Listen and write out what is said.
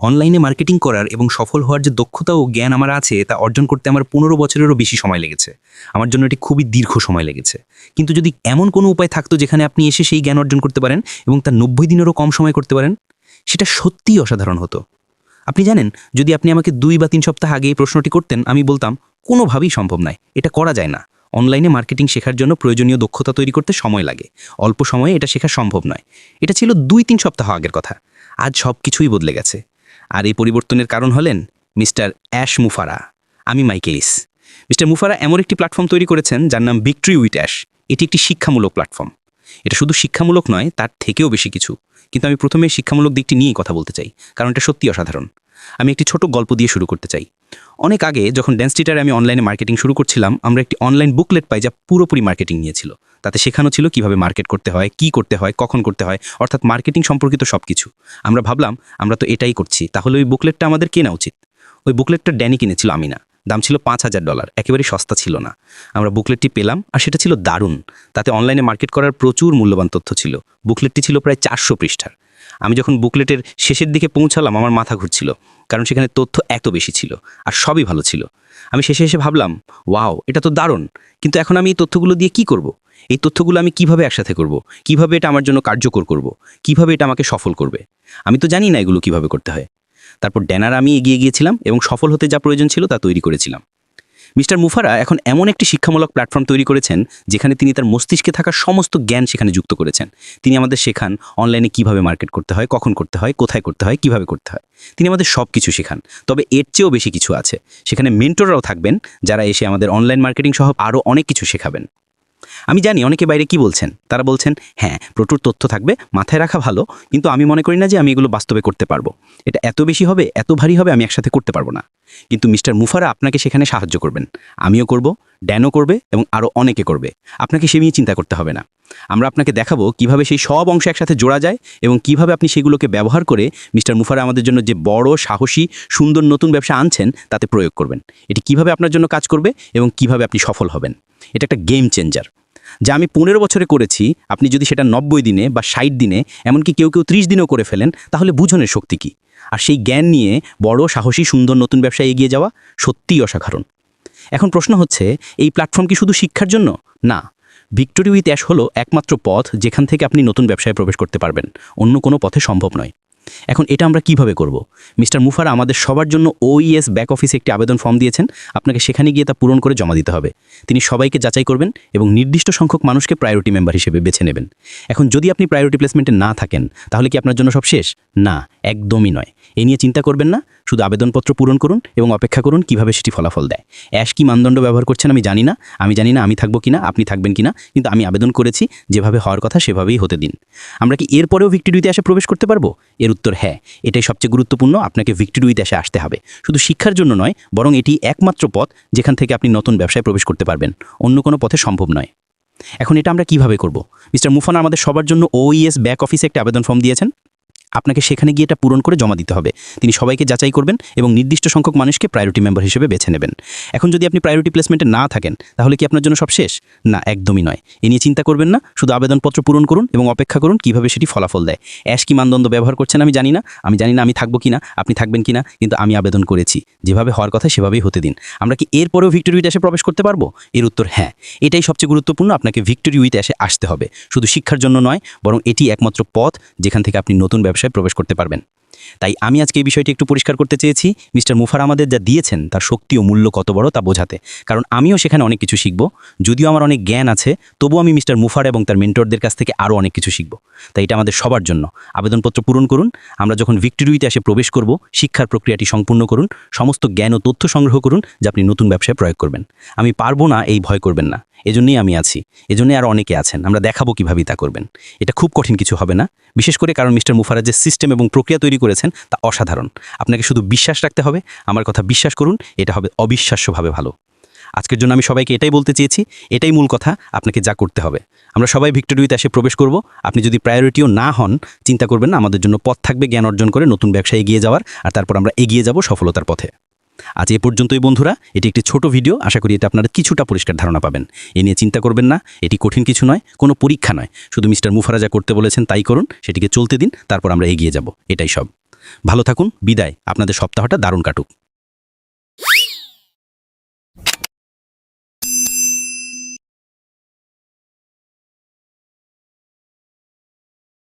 অনলাইনে মার্কেটিং করার এবং সফল হওয়ার যে দক্ষতা ও জ্ঞান আমার আছে, তা অর্জন করতে আমার পনেরো বছরেরও বেশি সময় লেগেছে। আমার জন্য এটি খুবই দীর্ঘ সময় লেগেছে। কিন্তু যদি এমন কোনো উপায় থাকতো যেখানে আপনি এসে সেই জ্ঞান অর্জন করতে পারেন এবং তা নব্বই দিনেরও কম সময় করতে পারেন, সেটা সত্যিই অসাধারণ হতো। আপনি জানেন, যদি আপনি আমাকে দুই বা তিন সপ্তাহ আগে এই প্রশ্নটি করতেন, আমি বলতাম, কোনোভাবেই সম্ভব নয়। এটা করা যায় না। অনলাইনে মার্কেটিং শেখার জন্য প্রয়োজনীয় দক্ষতা তৈরি করতে সময় লাগে। অল্প সময়ে এটা শেখা সম্ভব নয়। এটা ছিল দুই তিন সপ্তাহ আগের কথা। আজ সব কিছুই বদলে গেছে। আর এই পরিবর্তনের কারণ হলেন মিস্টার অ্যাশ মুফারা। আমি মাইকেলিস মিস্টার মুফারা এমন একটি প্ল্যাটফর্ম তৈরি করেছেন যার নাম ভিক্টরি উইথ অ্যাশ। এটি একটি শিক্ষামূলক প্ল্যাটফর্ম। এটা শুধু শিক্ষামূলক নয়, তার থেকেও বেশি কিছু। কিন্তু আমি প্রথমে শিক্ষামূলক দিকটি নিয়েই কথা বলতে চাই, কারণ এটা সত্যি অসাধারণ। আমি একটি ছোট গল্প দিয়ে শুরু করতে চাই। অনেক আগে যখন ড্যান্স টিটারে আমি অনলাইনে মার্কেটিং শুরু করছিলাম, আমরা একটি অনলাইন বুকলেট পাই যা পুরোপুরি মার্কেটিং নিয়েছিল। তাতে শেখানো ছিল কীভাবে মার্কেট করতে হয়, কি করতে হয়, কখন করতে হয়, অর্থাৎ মার্কেটিং সম্পর্কিত সব কিছু আমরা ভাবলাম, আমরা তো এটাই করছি, তাহলে ওই বুকলেটটা আমাদের কেনা উচিত। ওই বুকলেটটা ড্যানি কিনেছিল আমি না দাম ছিল পাঁচ হাজার ডলার একেবারেই সস্তা ছিল না। আমরা বুকলেটটি পেলাম, আর সেটা ছিল দারুণ। তাতে অনলাইনে মার্কেট করার প্রচুর মূল্যবান তথ্য ছিল। বুকলেটটি ছিল প্রায় চারশো পৃষ্ঠার। আমি যখন বুকলেটের শেষের দিকে পৌঁছালাম, আমার মাথা ঘুরছিল। কারণ সেখানে তথ্য এত বেশি ছিল আর সবই ভালো ছিল। আমি শেষে এসে ভাবলাম, ওয়াও, এটা তো দারুণ। কিন্তু এখন আমি এই তথ্যগুলো দিয়ে কি করব? এই তথ্যগুলো আমি কীভাবে একসাথে করব? কীভাবে এটা আমার জন্য কার্যকর করব? কীভাবে এটা আমাকে সফল করবে? আমি তো জানি না এগুলো কীভাবে করতে হয়। তারপর ড্যানার আমি এগিয়ে গিয়েছিলাম এবং সফল হতে যা প্রয়োজন ছিল তা তৈরি করেছিলাম। মিস্টার মুফারা এখন এমন একটি শিক্ষামূলক প্ল্যাটফর্ম তৈরি করেছেন, যেখানে তিনি তার মস্তিষ্কে থাকা সমস্ত জ্ঞান সেখানে যুক্ত করেছেন। তিনি আমাদের শেখান অনলাইনে কীভাবে মার্কেট করতে হয়, কখন করতে হয়, কোথায় করতে হয়, কীভাবে করতে হয়। তিনি আমাদের সব কিছু শেখান, তবে এর চেয়েও বেশি কিছু আছে। সেখানে মেন্টররাও থাকবেন, যারা এসে আমাদের অনলাইন মার্কেটিং সহ আরও অনেক কিছু শেখাবেন। আমি জানি অনেকে বাইরে কি বলছেন। তারা বলছেন হ্যাঁ প্রচুর তথ্য থাকবে, মাথায় রাখা ভালো, কিন্তু আমি মনে করি না যে আমি এগুলো বাস্তবে করতে পারব। এটা এত বেশি হবে, এত ভারী হবে, আমি একসাথে করতে পারব না। কিন্তু মিস্টার মুফারা আপনাকে সেখানে সাহায্য করবেন। আমিও করব, ড্যানও করবে এবং আরও অনেকে করবে। আপনাকে সে নিয়ে চিন্তা করতে হবে না। আমরা আপনাকে দেখাবো কীভাবে সেই সব অংশ একসাথে জোড়া যায় এবং কীভাবে আপনি সেগুলোকে ব্যবহার করে মিস্টার মুফারা আমাদের জন্য যে বড়, সাহসী, সুন্দর নতুন ব্যবসা আনছেন, তাতে প্রয়োগ করবেন। এটি কীভাবে আপনার জন্য কাজ করবে এবং কীভাবে আপনি সফল হবেন। এটা একটা গেম চেঞ্জার যা আমি পনেরো বছরে করেছি, আপনি যদি সেটা নব্বই দিনে বা ষাট দিনে, এমনকি কেউ কেউ ত্রিশ দিনেও করে ফেলেন, তাহলে বুঝনের শক্তি কী? আর সেই জ্ঞান নিয়ে বড়, সাহসী, সুন্দর নতুন ব্যবসায় এগিয়ে যাওয়া সত্যিই অসাধারণ। এখন প্রশ্ন হচ্ছে, এই প্ল্যাটফর্ম কি শুধু শিক্ষার জন্য? না। ভিক্টোরি উইথ অ্যাশ হলো একমাত্র পথ যেখান থেকে আপনি নতুন ব্যবসায় প্রবেশ করতে পারবেন। অন্য কোনো পথে সম্ভব নয়। এখন এটা আমরা কীভাবে করব? মিস্টার মুফারা আমাদের সবার জন্য ওইএস ব্যাক অফিসে একটি আবেদন ফর্ম দিয়েছেন। আপনাকে সেখানে গিয়ে তা পূরণ করে জমা দিতে হবে। তিনি সবাইকে যাচাই করবেন এবং নির্দিষ্ট সংখ্যক মানুষকে প্রায়োরিটি মেম্বার হিসেবে বেছে নেবেন। এখন যদি আপনি প্রায়োরিটি প্লেসমেন্টে না থাকেন, তাহলে কি আপনার জন্য সব শেষ? না, একদমই নয়। এ নিয়ে চিন্তা করবেন না। শুধু আবেদনপত্র পূরণ করুন এবং অপেক্ষা করুন কীভাবে সেটি ফলাফল দেয়। অ্যাশ কি মানদণ্ড ব্যবহার করছেন আমি জানি না। আমি জানি না আমি থাকব কিনা, আপনি থাকবেন কিনা, কিন্তু আমি আবেদন করেছি, যেভাবে হওয়ার কথা সেভাবেই হতে দিন। আমরা কি এরপরেও ভিক্টোরিতে এসে প্রবেশ করতে পারব? এর উত্তর হ্যাঁ এটাই সবচেয়ে গুরুত্বপূর্ণ, আপনাকে ভিক্টোরিতে এসে আসতে হবে। শুধু শিক্ষার জন্য নয়, বরং এটি একমাত্র পথ যেখান থেকে আপনি নতুন ব্যবসায় প্রবেশ করতে পারবেন। অন্য কোনো পথে সম্ভব নয়। এখন এটা আমরা কীভাবে করব? মিস্টার মুফান আমাদের সবার জন্য ওইএস ব্যাক অফিসে একটা আবেদন ফর্ম দিয়েছেন। আপনাকে সেখানে গিয়ে এটা পূরণ করে জমা দিতে হবে। তিনি সবাইকে যাচাই করবেন এবং নির্দিষ্ট সংখ্যক মানুষকে প্রায়োরিটি মেম্বার হিসেবে বেছে নেবেন। এখন যদি আপনি প্রায়োরিটি প্লেসমেন্টে না থাকেন, তাহলে কি আপনার জন্য সব শেষ? না, একদমই নয়। এ নিয়ে চিন্তা করবেন না, শুধু আবেদনপত্র পূরণ করুন এবং অপেক্ষা করুন কীভাবে সেটি ফলাফল দেয়। অ্যাশ কি মানদণ্ড ব্যবহার করছেন আমি জানি না। আমি জানি না আমি থাকব কিনা, আপনি থাকবেন কিনা, কিন্তু আমি আবেদন করেছি। যেভাবে হওয়ার কথা সেভাবেই হতে দিন। আমরা কি এরপরেও ভিক্টোরি উইথ এসে প্রবেশ করতে পারব? এর উত্তর হ্যাঁ। এটাই সবচেয়ে গুরুত্বপূর্ণ, আপনাকে ভিক্টোরি উইথ এসে আসতে হবে। শুধু শিক্ষার জন্য নয়, বরং এটি একমাত্র পথ যেখান থেকে আপনি নতুন ব্যবসায় প্রবেশ করতে পারবেন। তাই আমি আজকে এই বিষয়টি একটু পরিষ্কার করতে চেয়েছি। মিস্টার মুফার আমাদের যা দিয়েছেন, তার শক্তি ও মূল্য কত বড় তা বোঝাতে। কারণ আমিও সেখানে অনেক কিছু শিখব, যদিও আমার অনেক জ্ঞান আছে তবুও আমি মিস্টার মুফার এবং তার মেন্টরদের কাছ থেকে আরও অনেক কিছু শিখব। তাই এটা আমাদের সবার জন্য। আবেদনপত্র পূরণ করুন, আমরা যখন ভিক্টোরিতে এসে প্রবেশ করব, শিক্ষার প্রক্রিয়াটি সম্পূর্ণ করুন, সমস্ত জ্ঞান ও তথ্য সংগ্রহ করুন, যা আপনি নতুন ব্যবসায় প্রয়োগ করবেন। আমি পারব না, এই ভয় করবেন না। এজন্যই আমি আছি। এজন্যই আরও অনেকে আছেন। আমরা দেখাবো কীভাবে তা করবেন। এটা খুব কঠিন কিছু হবে না। বিশেষ করে কারণ মিস্টার মুফারা যে সিস্টেম এবং প্রক্রিয়া তৈরি করেছেন তা অসাধারণ। আপনাকে শুধু বিশ্বাস রাখতে হবে, আমার কথা বিশ্বাস করুন, এটা হবে অবিশ্বাস্যভাবে ভালো। আজকের জন্য আমি সবাইকে এটাই বলতে চেয়েছি, এটাই মূল কথা, আপনাকে যা করতে হবে। আমরা সবাই ভিক্টোরিতে এসে প্রবেশ করব। আপনি যদি প্রায়োরিটিও না হন, চিন্তা করবেন না, আমাদের জন্য পথ থাকবে জ্ঞান অর্জন করে নতুন ব্যবসায় এগিয়ে যাওয়ার, আর তারপর আমরা এগিয়ে যাব সফলতার পথে। আজ এ পর্যন্তই, বন্ধুরা। এটি একটি ছোট ভিডিও, আশা করি এটা আপনারা কিছুটা পরিষ্কার ধারণা পাবেন। এ নিয়ে চিন্তা করবেন না, এটি কঠিন কিছু নয়, কোনো পরীক্ষা নয়। শুধু মিস্টার মুফারা যা করতে বলেছেন, তাই করুন, সেটিকে চলতে দিন, তারপর আমরা এগিয়ে যাব। এটাই সব। ভালো থাকুন বিদায়। আপনাদের সপ্তাহটা দারুণ কাটুক।